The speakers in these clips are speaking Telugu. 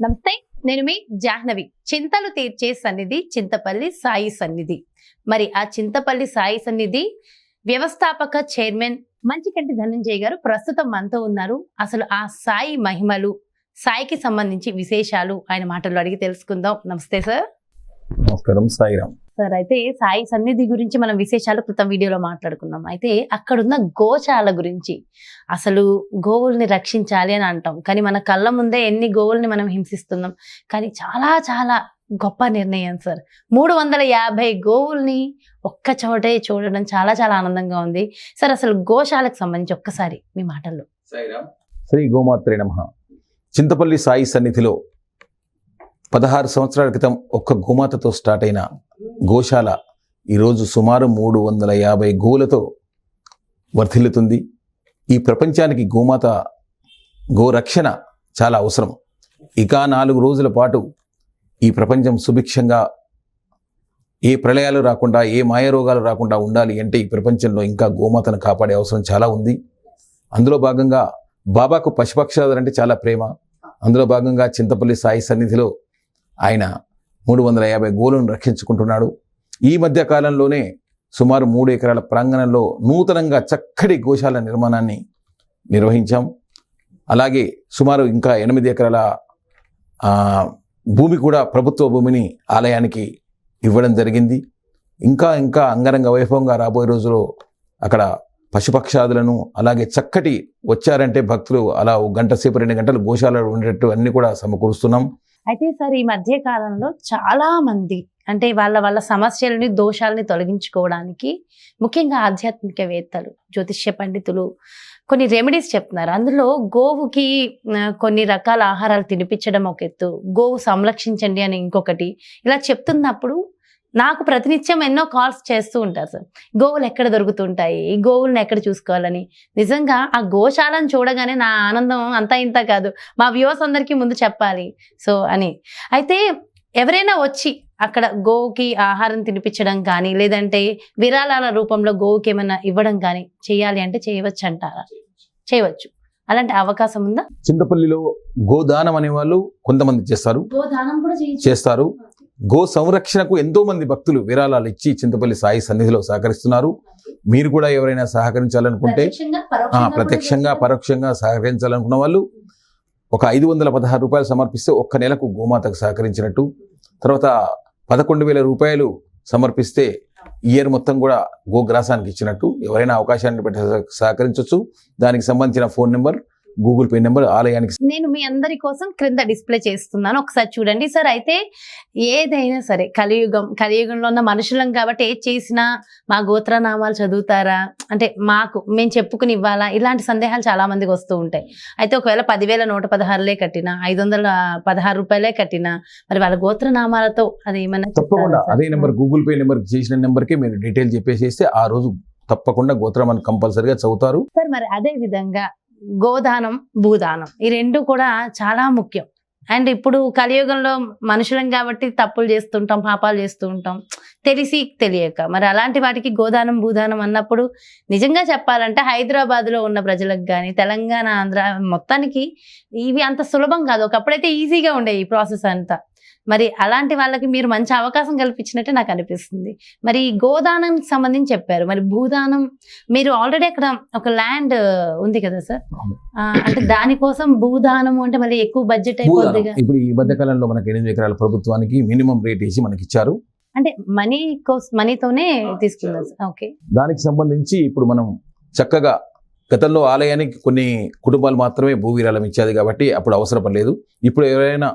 నమస్తే నేను మీ జాహ్నవి. చింతలు తీర్చే సన్నిధి చింతపల్లి సాయి సన్నిధి. మరి ఆ చింతపల్లి సాయి సన్నిధి వ్యవస్థాపక చైర్మన్ మంచికంటి ధనంజయ్ గారు ప్రస్తుతం మనతో ఉన్నారు. అసలు ఆ సాయి మహిమలు సాయికి సంబంధించి విశేషాలు ఆయన మాటల్లో అడిగి తెలుసుకుందాం. నమస్తే సార్. నమస్కారం సాయిరామ్. సార్. అయితే సాయి సన్నిధి గురించి మనం విశేషాలు క్రితం వీడియోలో మాట్లాడుకున్నాం. అయితే అక్కడున్న గోశాల గురించి అసలు గోవుల్ని రక్షించాలి అని అంటాం. కానీ మన కళ్ళ ముందే ఎన్ని గోవుల్ని మనం హింసిస్తున్నాం. కానీ చాలా చాలా గొప్ప నిర్ణయం సార్. మూడు వందల యాభై గోవుల్ని ఒక్క చోటే చూడడం చాలా చాలా ఆనందంగా ఉంది. సార్ అసలు గోశాలకు సంబంధించి ఒక్కసారి మీ మాటల్లో. శ్రీ గోమాత్రే నమ. చింతపల్లి సాయి సన్నిధిలో పదహారు సంవత్సరాల క్రితం ఒక్క గోమాతతో స్టార్ట్ అయిన గోశాల ఈరోజు సుమారు మూడు వందల యాభై గోలతో వర్ధిల్లుతుంది. ఈ ప్రపంచానికి గోమాత గోరక్షణ చాలా అవసరం. ఇక నాలుగు రోజుల పాటు ఈ ప్రపంచం సుభిక్షంగా ఏ ప్రళయాలు రాకుండా ఏ మాయరోగాలు రాకుండా ఉండాలి అంటే ఈ ప్రపంచంలో ఇంకా గోమాతను కాపాడే అవసరం చాలా ఉంది. అందులో భాగంగా బాబాకు పశుపక్షాదులు అంటే చాలా ప్రేమ. అందులో భాగంగా చింతపల్లి సాయి సన్నిధిలో ఆయన మూడు వందల యాభై గోలను రక్షించుకుంటున్నాడు. ఈ మధ్య కాలంలోనే సుమారు మూడు ఎకరాల ప్రాంగణంలో నూతనంగా చక్కటి గోశాల నిర్మాణాన్ని నిర్వహించాం. అలాగే సుమారు ఇంకా ఎనిమిది ఎకరాల భూమి కూడా ప్రభుత్వ భూమిని ఆలయానికి ఇవ్వడం జరిగింది. ఇంకా ఇంకా అంగరంగ వైభవంగా రాబోయే రోజుల్లో అక్కడ పశుపక్షాదులను అలాగే చక్కటి వచ్చారంటే భక్తులు అలా గంట సేపు రెండు గంటలు గోశాలలో ఉండేటట్టు అన్నీ కూడా సమకూరుస్తున్నాం. అయితే సార్ ఈ మధ్య కాలంలో చాలా మంది అంటే వాళ్ళ వాళ్ళ సమస్యలని దోషాలని తొలగించుకోవడానికి ముఖ్యంగా ఆధ్యాత్మికవేత్తలు జ్యోతిష్య పండితులు కొన్ని రెమెడీస్ చెప్తున్నారు. అందులో గోవుకి కొన్ని రకాల ఆహారాలు తినిపించడం ఒక ఎత్తు గోవు సంరక్షించండి అని ఇంకొకటి ఇలా చెప్తున్నప్పుడు నాకు ప్రతినిత్యం ఎన్నో కాల్స్ చేస్తూ ఉంటారు సార్. గోవులు ఎక్కడ దొరుకుతుంటాయి? ఈ గోవులను ఎక్కడ చూసుకోవాలని? నిజంగా ఆ గోశాలను చూడగానే నా ఆనందం అంతా ఇంత కాదు. మా వ్యూవర్స్ అందరికీ ముందు చెప్పాలి. సో అని. అయితే ఎవరైనా వచ్చి అక్కడ గోవుకి ఆహారం తినిపించడం కానీ లేదంటే విరాళాల రూపంలో గోవుకి ఏమైనా ఇవ్వడం కానీ చేయాలి అంటే చేయవచ్చు అంటారా? చేయవచ్చు. అలాంటి అవకాశం ఉందా? చింతపల్లిలో గోదానం అనేవాళ్ళు కొంతమంది చేస్తారు. గోదానం కూడా చేస్తారు. గో సంరక్షణకు ఎంతో మంది భక్తులు విరాళాలు ఇచ్చి చింతపల్లి సాయి సన్నిధిలో సహకరిస్తున్నారు. మీరు కూడా ఎవరైనా సహకరించాలనుకుంటే ప్రత్యక్షంగా పరోక్షంగా సహకరించాలనుకున్న వాళ్ళు ఒక ఐదు వందల పదహారు రూపాయలు సమర్పిస్తే ఒక్క నెలకు గోమాతకు సహకరించినట్టు తర్వాత పదకొండు వేల రూపాయలు సమర్పిస్తే ఇయర్ మొత్తం కూడా గోగ్రాసానికి ఇచ్చినట్టు ఎవరైనా అవకాశాన్ని సహ- సహకరించవచ్చు దానికి సంబంధించిన phone number Google Pay number ఆలయానికి నేను మీ అందరి కోసం క్రింద డిస్ప్లే చేస్తున్నాను. ఒకసారి చూడండి. సార్ అయితే ఏదైనా సరే కలియుగం కలియుగంలో ఉన్న మనుషులం కాబట్టి ఏది చేసినా మా గోత్రనామాలు చదువుతారా? అంటే మాకు మేము చెప్పుకుని ఇవ్వాలా? ఇలాంటి సందేహాలు చాలా మందికి వస్తూ ఉంటాయి. అయితే ఒకవేళ పదివేల నూట పదహారులే కట్టినా ఐదు వందల పదహారు రూపాయలే కట్టినా మరి వాళ్ళ గోత్రనామాలతో అది ఏమన్నా తప్పకుండా? అదే నెంబర్ గూగుల్ పే నెంబర్ చేసిన నెంబర్కి మీరు డీటెయిల్ చెప్పేసేస్తే ఆ రోజు తప్పకుండా గోత్రం అని కంపల్సరిగా చదువుతారు. సార్ మరి అదే విధంగా గోదానం భూదానం. ఈ రెండు కూడా చాలా ముఖ్యం. అండ్ ఇప్పుడు కలియుగంలో మనుషులం కాబట్టి తప్పులు చేస్తుంటాం పాపాలు చేస్తూ ఉంటాం. తెలిసి తెలియక. మరి అలాంటి వాటికి గోదానం భూదానం అన్నప్పుడు నిజంగా చెప్పాలంటే హైదరాబాద్లో ఉన్న ప్రజలకు కానీ తెలంగాణ ఆంధ్ర మొత్తానికి ఇవి అంత సులభం కాదు. ఒకప్పుడైతే ఈజీగా ఉండే ఈ ప్రాసెస్ అంతా. మరి అలాంటి వాళ్ళకి మీరు మంచి అవకాశం కల్పించినట్టే నాకు అనిపిస్తుంది. మరి ఈ గోదానానికి సంబంధించి చెప్పారు. మరి భూదానం మీరు ఆల్రెడీ అక్కడ ఒక ల్యాండ్ ఉంది కదా సార్? అంటే దానికోసం భూదానము అంటే మళ్ళీ ఎక్కువ బడ్జెట్ భూదానం. అయిపోద్దిగా ఇప్పుడు ఈ మధ్య కాలంలో మనకి ఎనిమిది ఎకరాల ప్రభుత్వానికి మినిమం రేట్ వేసి మనకి ఇచ్చారు అంటే మనీ కోస్ మనీతోనే తీసుకున్నారు సార్. ఓకే దానికి సంబంధించి ఇప్పుడు మనం చక్కగా గతంలో ఆలయానికి కొన్ని కుటుంబాలు మాత్రమే భూ విరాళం ఇచ్చేది కాబట్టి అప్పుడు అవసరపడలేదు. ఇప్పుడు ఎవరైనా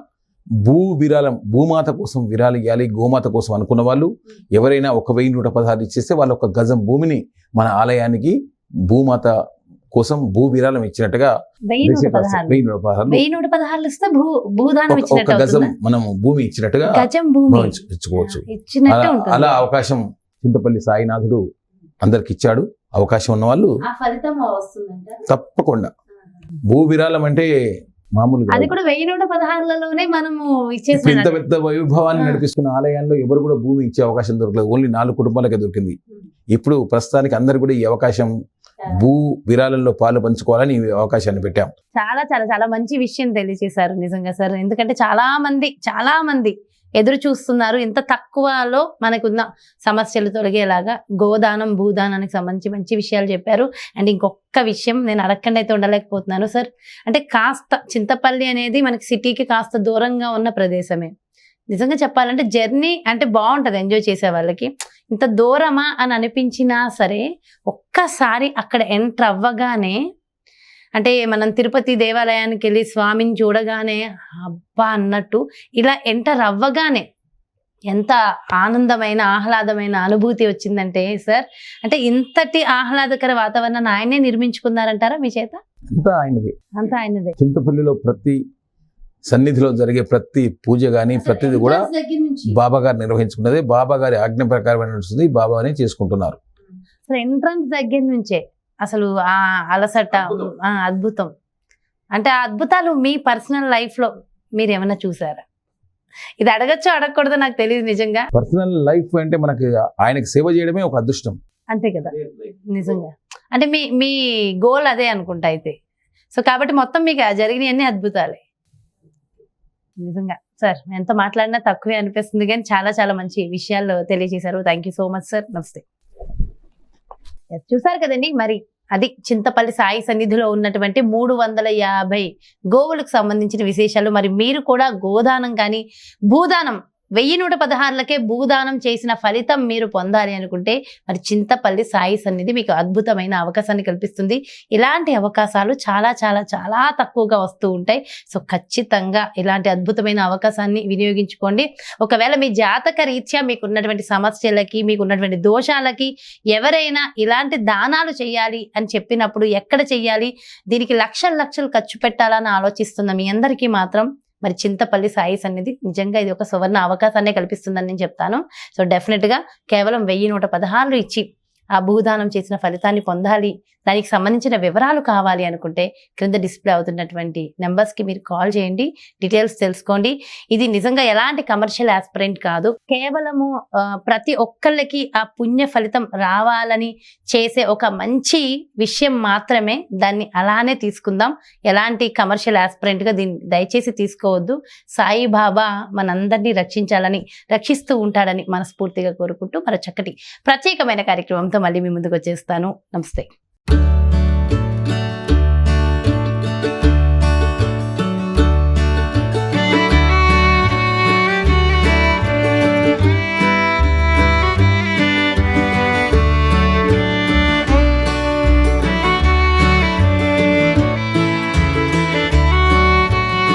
భూ విరాళం భూమాత కోసం విరాళం ఇవ్వాలి గోమాత కోసం అనుకున్న వాళ్ళు ఎవరైనా ఒక వెయ్యి నూట పదహారు ఇచ్చేస్తే వాళ్ళు ఒక గజం భూమిని మన ఆలయానికి భూమాత కోసం భూ విరాళం ఇచ్చినట్టుగా వెయ్యి నూట పదహారు. ఇస్తే భూ భూదానం ఒక- గజం? మనం భూమి ఇచ్చినట్టుగా ఇచ్చుకోవచ్చు. అలా- అవకాశం చింతపల్లి సాయినాథుడు అందరికి ఇచ్చాడు. అవకాశం ఉన్న వాళ్ళు తప్పకుండా. భూ విరాళం అంటే మామూలు అది. కూడా వెయ్యి నూట పదహారులలోనే మనము ఇంత ఇచ్చేసిన పెద్ద వైభవాన్ని. నడిపిస్తున్న ఆలయాల్లో ఎవరు కూడా భూమి ఇచ్చే అవకాశం దొరకలేదు. ఓన్లీ నాలుగు కుటుంబాలకే దొరికింది. ఇప్పుడు ప్రస్తుతానికి అందరు కూడా ఈ అవకాశం భూ విరాళంలో పాలు పంచుకోవాలని ఈ అవకాశాన్ని పెట్టాం. చాలా చాలా చాలా మంచి విషయం తెలియజేశారు నిజంగా సార్. ఎందుకంటే చాలా మంది చాలా మంది ఎదురు చూస్తున్నారు. ఇంత తక్కువలో మనకున్న సమస్యలు తొలగేలాగా గోదానం భూదానానికి సంబంధించి మంచి విషయాలు చెప్పారు. అండ్ ఇంకొక విషయం నేను అడగకుండా అయితే ఉండలేకపోతున్నాను సార్. అంటే కాస్త చింతపల్లి అనేది మనకి సిటీకి కాస్త దూరంగా ఉన్న ప్రదేశమే. నిజంగా చెప్పాలంటే జర్నీ అంటే బాగుంటుంది ఎంజాయ్ చేసే వాళ్ళకి. ఇంత దూరమా అని అనిపించినా సరే ఒక్కసారి అక్కడ ఎంటర్ అవ్వగానే అంటే మనం తిరుపతి దేవాలయానికి వెళ్ళి స్వామిని చూడగానే అబ్బా అన్నట్టు ఇలా ఎంటర్ అవ్వగానే ఎంత ఆనందమైన ఆహ్లాదమైన అనుభూతి వచ్చిందంటే సార్ అంటే ఇంతటి ఆహ్లాదకర వాతావరణాన్ని ఆయనే నిర్మించుకున్నారంటారా మీ చేత? అంతా ఆయనది. అంతా ఆయనదే. చింతపల్లిలో ప్రతి సన్నిధిలో జరిగే ప్రతి పూజ కానీ ప్రతిది కూడా బాబా గారు నిర్వహించుకున్నదే. బాబా గారి ఆజ్ఞ ప్రకారం నడుస్తుంది బాబానే చేసుకుంటున్నారు. ఎంట్రన్స్ దగ్గర నుంచే అసలు ఆ అలసట అద్భుతం. ఆ అద్భుతం. అంటే ఆ అద్భుతాలు మీ పర్సనల్ లైఫ్లో మీరు ఏమైనా చూసారా? ఇది అడగచ్చో అడగకూడదో నాకు తెలియదు నిజంగా. పర్సనల్ లైఫ్ అంటే మనకి ఆయనకి సేవ చేయడమే ఒక అదృష్టం. అంతే కదా? నిజంగా. అంటే మీ మీ గోల్ అదే అనుకుంటా అయితే. సో కాబట్టి మొత్తం మీకు జరిగినవన్నీ అద్భుతాలే. నిజంగా. సార్ ఎంత మాట్లాడినా తక్కువే అనిపిస్తుంది కానీ చాలా చాలా మంచి విషయాలు తెలియజేశారు. Thank you so much sir నమస్తే. చూసారు కదండి మరి. అది చింతపల్లి సాయి సన్నిధిలో ఉన్నటువంటి మూడు వందల యాభై గోవులకు సంబంధించిన విశేషాలు. మరి మీరు కూడా గోదానం కానీ భూదానం వెయ్యి నూట పదహారులకే భూదానం చేసిన ఫలితం మీరు పొందాలి అనుకుంటే మరి చింతపల్లి సాయి సన్నిధి మీకు అద్భుతమైన అవకాశాన్ని కల్పిస్తుంది. ఇలాంటి అవకాశాలు చాలా చాలా చాలా తక్కువగా వస్తూ ఉంటాయి. సో ఖచ్చితంగా ఇలాంటి అద్భుతమైన అవకాశాన్ని వినియోగించుకోండి. ఒకవేళ మీ జాతక రీత్యా మీకు ఉన్నటువంటి సమస్యలకి మీకు ఉన్నటువంటి దోషాలకి ఎవరైనా ఇలాంటి దానాలు చేయాలి అని చెప్పినప్పుడు ఎక్కడ చెయ్యాలి దీనికి లక్షలు లక్షలు ఖర్చు పెట్టాలని ఆలోచిస్తున్న మీ అందరికీ మాత్రం మరి చింతపల్లి సాయి అనేది నిజంగా ఇది ఒక సువర్ణ అవకాశాన్ని కల్పిస్తుందని నేను చెప్తాను. సో డెఫినెట్గా కేవలం వెయ్యి నూట పదహారులు ఇచ్చి ఆ భూదానం చేసిన ఫలితాన్ని పొందాలి. దానికి సంబంధించిన వివరాలు కావాలి అనుకుంటే క్రింద డిస్ప్లే అవుతున్నటువంటి నెంబర్స్కి మీరు కాల్ చేయండి. డీటెయిల్స్ తెలుసుకోండి. ఇది నిజంగా ఎలాంటి కమర్షియల్ ఆస్పిరెంట్ కాదు. కేవలము ప్రతి ఒక్కళ్ళకి ఆ పుణ్య ఫలితం రావాలని చేసే ఒక మంచి విషయం మాత్రమే దాన్ని అలానే తీసుకుందాం. ఎలాంటి కమర్షియల్ ఆస్పిరెంట్గా దీన్ని దయచేసి తీసుకోవద్దు. సాయిబాబా మనందరినీ రక్షించాలని రక్షిస్తూ ఉంటాడని మనస్ఫూర్తిగా కోరుకుంటూ మరో చక్కటి ప్రత్యేకమైన కార్యక్రమంతో మళ్ళీ మీ ముందుకు వచ్చేస్తాను. నమస్తే.